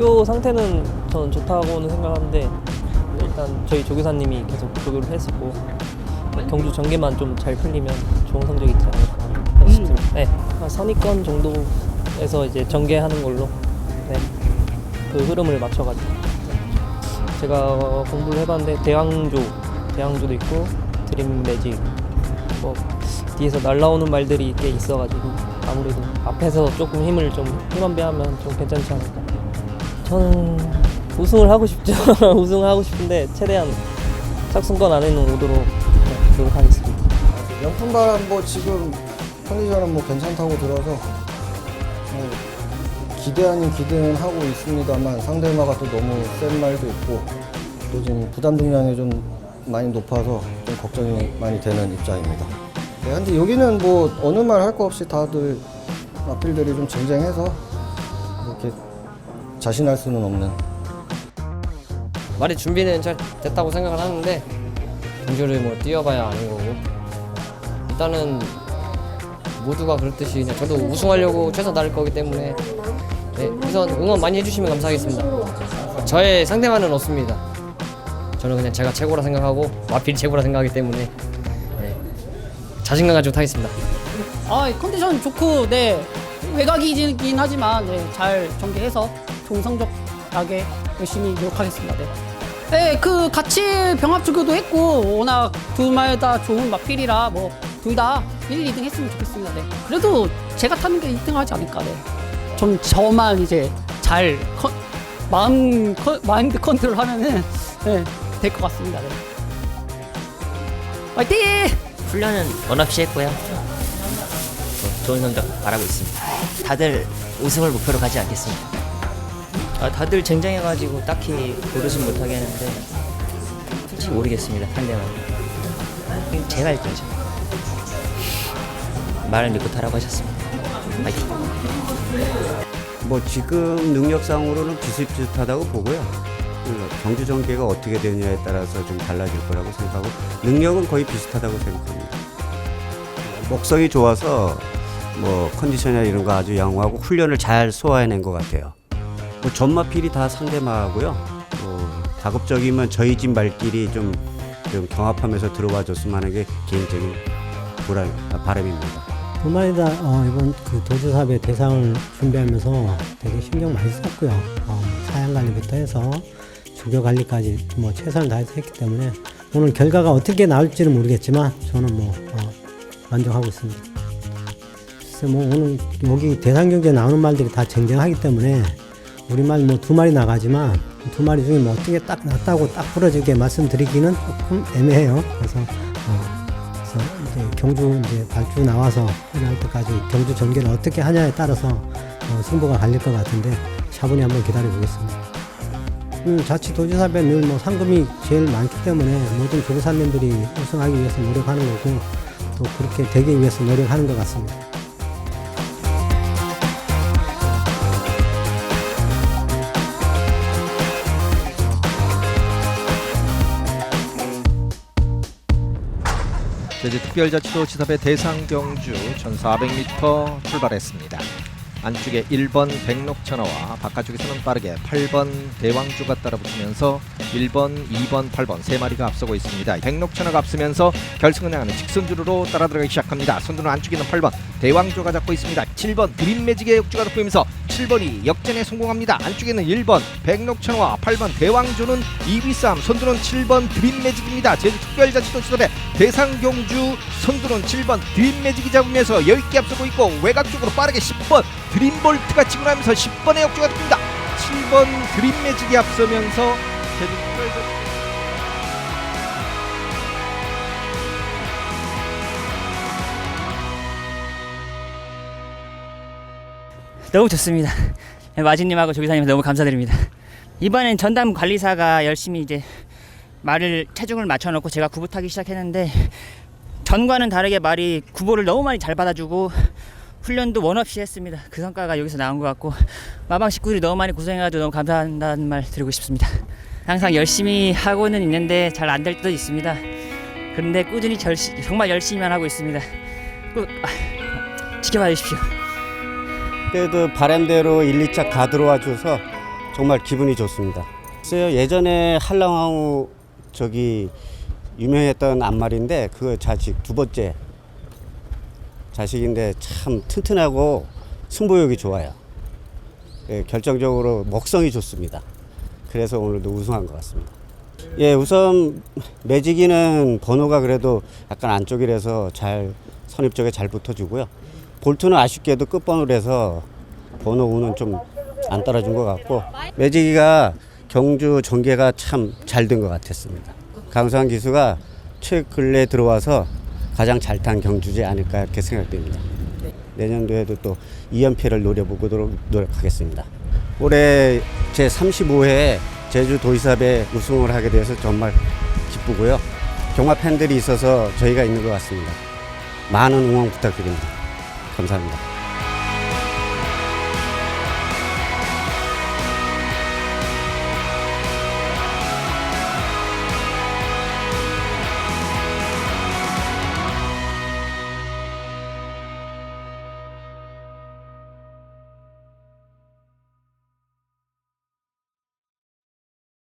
학교 상태는 저는 좋다고는 생각하는데 일단 저희 조교사님이 계속 조교를 했었고 경주 전개만 좀 잘 풀리면 좋은 성적이 있지 않을까 싶습니다. 네, 한 선의권 정도에서 이제 전개하는 걸로 네, 그 흐름을 맞춰가지고 네. 제가 공부를 해봤는데 대항조, 대항조도 있고 드림 매직 뭐 뒤에서 날라오는 말들이 꽤 있어가지고 아무래도 앞에서 조금 힘을 좀 힘원배하면 좀 괜찮지 않을까. 저는 우승을 하고 싶죠. 우승을 하고 싶은데 최대한 짝승권 안에 는 오도록 네, 노력하겠습니다. 명품 바람 뭐 지금 컨디션은 뭐 괜찮다고 들어서 뭐 기대 아닌 기대는 하고 있습니다만 상대마가 또 너무 센 말도 있고 또 지금 부담 중량이 좀 많이 높아서 좀 걱정이 많이 되는 입장입니다. 네, 근데 여기는 뭐 어느 말 할 거 없이 다들 앞필들이 좀 쟁쟁해서 이렇게 자신할 수는 없는 말이 준비는 잘 됐다고 생각을 하는데 경주를 뭐 뛰어봐야 아는 거고 일단은 모두가 그렇듯이 그냥 저도 우승하려고 최선 다할 거기 때문에 네, 우선 응원 많이 해주시면 감사하겠습니다. 저의 상대만은 없습니다. 저는 그냥 제가 최고라 생각하고 마필이 최고라 생각하기 때문에 네, 자신감 가지고 타겠습니다. 아, 컨디션 좋고, 네. 외곽이긴 하지만, 네, 잘 전개해서 좋은 성적 나게 열심히 노력하겠습니다. 네. 네, 그 같이 병합 주교도 했고, 워낙 두말다 좋은 마필이라 뭐, 둘 다 1, 2등 했으면 좋겠습니다. 네. 그래도 제가 타는 게 1등 하지 않을까, 네. 좀 저만 이제 잘 컨, 마음, 컨, 마인드 컨트롤 하면은, 네, 될것 같습니다. 네. 화이팅! 훈련은 원 없이 했고요. 뭐 좋은 성적 바라고 있습니다. 다들 우승을 목표로 가지 않겠습니다. 아, 다들 쟁쟁해가지고 딱히 고르진 못하게 하는데 솔직히 모르겠습니다. 상대만. 제가 할 거죠. 말을 믿고 타라고 하셨습니다. 파이팅. 뭐 지금 능력상으로는 비슷비슷하다고 보고요. 그 경주 전개가 어떻게 되느냐에 따라서 좀 달라질 거라고 생각하고 능력은 거의 비슷하다고 생각합니다. 목성이 좋아서 뭐 컨디션이나 이런 거 아주 양호하고 훈련을 잘 소화해낸 것 같아요. 뭐 전마필이 다 상대마하고요. 뭐 가급적이면 저희 집 말길이 좀, 좀 경합하면서 들어와 줬으면 하는 게 개인적인 보람, 아, 바람입니다. 두 마리 다 어, 이번 그 도주사배 대상을 준비하면서 되게 신경 많이 썼고요. 어, 사양 관리부터 해서 주교 관리까지 뭐 최선을 다해서 했기 때문에 오늘 결과가 어떻게 나올지는 모르겠지만 저는 뭐 어, 만족하고 있습니다. 글쎄 뭐 오늘 여기 대상 경기에 나오는 말들이 다 쟁쟁하기 때문에 우리말 뭐 두 마리 나가지만 두 마리 중에 뭐 어떻게 딱 났다고 딱 부러지게 말씀드리기는 조금 애매해요. 그래서 어, 그래서 이제 경주 이제 발주 나와서 끝날 때까지 경주 전개를 어떻게 하냐에 따라서 어, 승부가 갈릴 것 같은데 차분히 한번 기다려 보겠습니다. 음, 자치 도지사배 늘뭐 상금이 제일 많기 때문에 모든 조교사님들이 우승하기 위해서 노력하는 거고 또 그렇게 되기 위해서 노력하는 것 같습니다. 제주특별자치도 지사배 대상경주 1400m 출발했습니다. 안쪽에 1번 백록천하와 바깥쪽에서는 빠르게 8번 대왕주가 따라붙으면서 1번, 2번, 8번 세 마리가 앞서고 있습니다. 백록천하가 앞서면서 결승을 향하는 직선주로로 따라 들어가기 시작합니다. 선두는 안쪽에 있는 8번 대왕주가 잡고 있습니다. 7번 드림매직의 역주가 돋보이면서 7번이 역전에 성공합니다. 안쪽에는 1번 백록천과 8번 대왕조는 2위 싸움 선두는 7번 드림매직입니다. 제주특별자치도시설의 대상경주 선두는 7번 드림매직이 잡으면서 여유있게 앞서고 있고 외곽 쪽으로 빠르게 10번 드림볼트가 치고 나면서 10번의 역주가 됩니다. 7번 드림매직이 앞서면서 제주특별자치 너무 좋습니다. 마진님하고 조기사님 너무 감사드립니다. 이번엔 전담 관리사가 열심히 이제 말을 체중을 맞춰놓고 제가 구부 타기 시작했는데 전과는 다르게 말이 구보를 너무 많이 잘 받아주고 훈련도 원 없이 했습니다. 그 성과가 여기서 나온 것 같고 마방 식구들이 너무 많이 고생해가지고 너무 감사한다는 말 드리고 싶습니다. 항상 열심히 하고는 있는데 잘 안 될 때도 있습니다. 그런데 꾸준히 절시, 정말 열심히만 하고 있습니다. 꼭 아, 지켜봐 주십시오. 그때도 바람대로 1, 2차 가 들어와 줘서 정말 기분이 좋습니다. 글쎄요, 예전에 한랑왕후 저기 유명했던 앞말인데 그 자식 두 번째 자식인데 참 튼튼하고 승부욕이 좋아요. 예, 결정적으로 먹성이 좋습니다. 그래서 오늘도 우승한 것 같습니다. 예, 우선 매지기는 번호가 그래도 약간 안쪽이라서 잘 선입 쪽에 잘 붙어주고요. 볼트는 아쉽게도 끝번호라서 번호 우는 좀 안 따라준 것 같고 매지기가 경주 전개가 참 잘 된 것 같았습니다. 강수환 기수가 최근래 들어와서 가장 잘 탄 경주지 않을까 이렇게 생각됩니다. 내년도에도 또 2연패를 노려보도록 노력하겠습니다. 올해 제 35회 제주 도시사배 우승을 하게 돼서 정말 기쁘고요. 경마 팬들이 있어서 저희가 있는 것 같습니다. 많은 응원 부탁드립니다. 감사합니다.